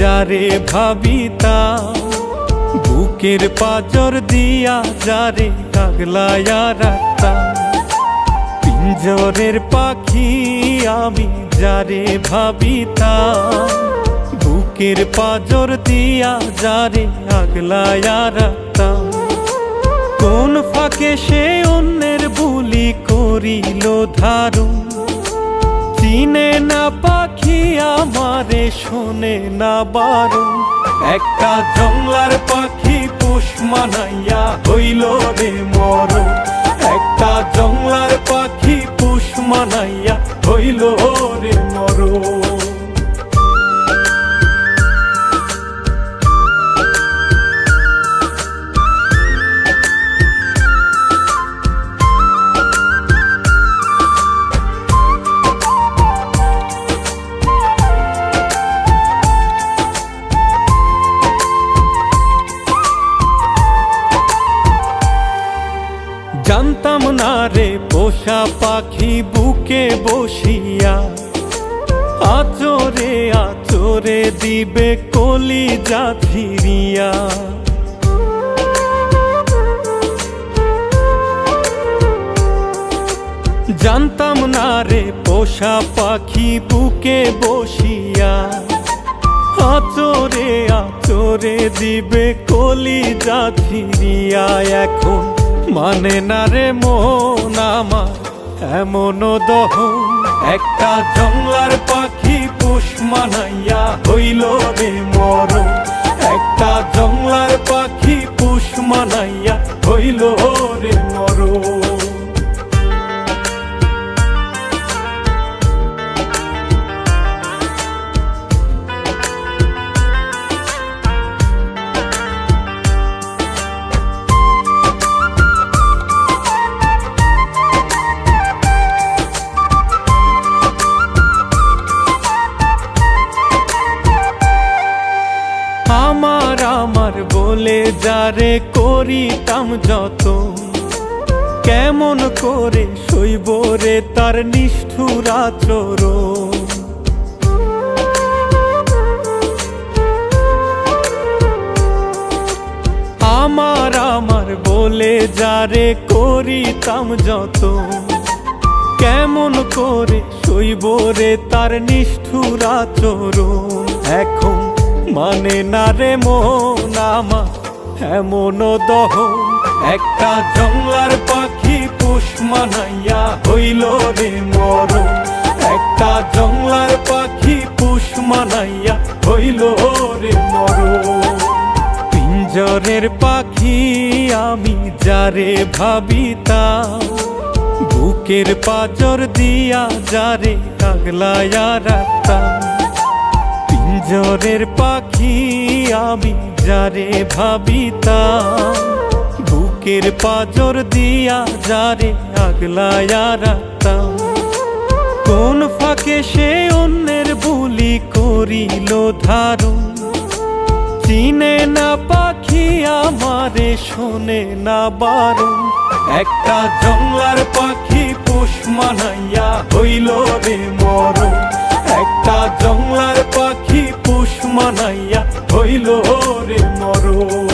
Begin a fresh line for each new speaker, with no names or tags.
যারে ভাবিতা বুকের পাচর দিয়া যারে আগলায়া রাখতাম। পিঞ্জরের পাখি আমি যারে ভাবিতা বুকের পাজর দিয়া যারে আগলায়া রাখতাম। কোন ফাঁকে সে অন্যের বুলি করিল ধারু চিনে না পাখি আমারে শোনে না বারো একটা জংলার পাখি পোষ মানাইয়া হইল রে মর একটা জংলার পাখি পোষ মানাইয়া জানতাম না রে, পোষা পাখি বুকে বসিয়া। আচরে আচরে দিবে কলি যা ফিরিয়া। জানতাম না রে, পোষা পাখি বুকে বসিয়া। আচরে আচরে দিবে কলি যা ফিরিয়া। এখন মানে না রে মন আমার? এমন দহ। একটা জঙ্গলার পাখি পুষ মানাইয়া হইল রে মর একটা জঙ্গলার পাখি পুষ মানাইয়া হইল আমার আমার বলে যারে করিতাম যত। কেমন করে শৈব রে তার নিষ্ঠুর আচরণ। আমার আমার বলে যারে করিতাম যত। কেমন করে শৈব রে তার নিষ্ঠুর আচরণ। এখন মানে না রে মন আমার? এমন দহন একটা জংলার পাখি পোষ মানাইয়া হইল রে মর একটা জংলার পাখি পোষ মানাইয়া হইল রে মর পিঞ্জরের পাখি আমি যারে ভাবিতা বুকের পাজর দিয়া যারে আগলায়া রাখতাম। পিঞ্জরের পাখি আমি যারে ভাবিতাম। বুকের পাজর দিয়া যারে আগলায়া রাখতাম। কোন ফাঁকে সে অন্যের বুলি করিল ধারণ। চিনে না পাখি আমারে, শোনে না বারণ। একটা জংলার পাখি পোষ মানাইয়া হইল হইল রে মরণ।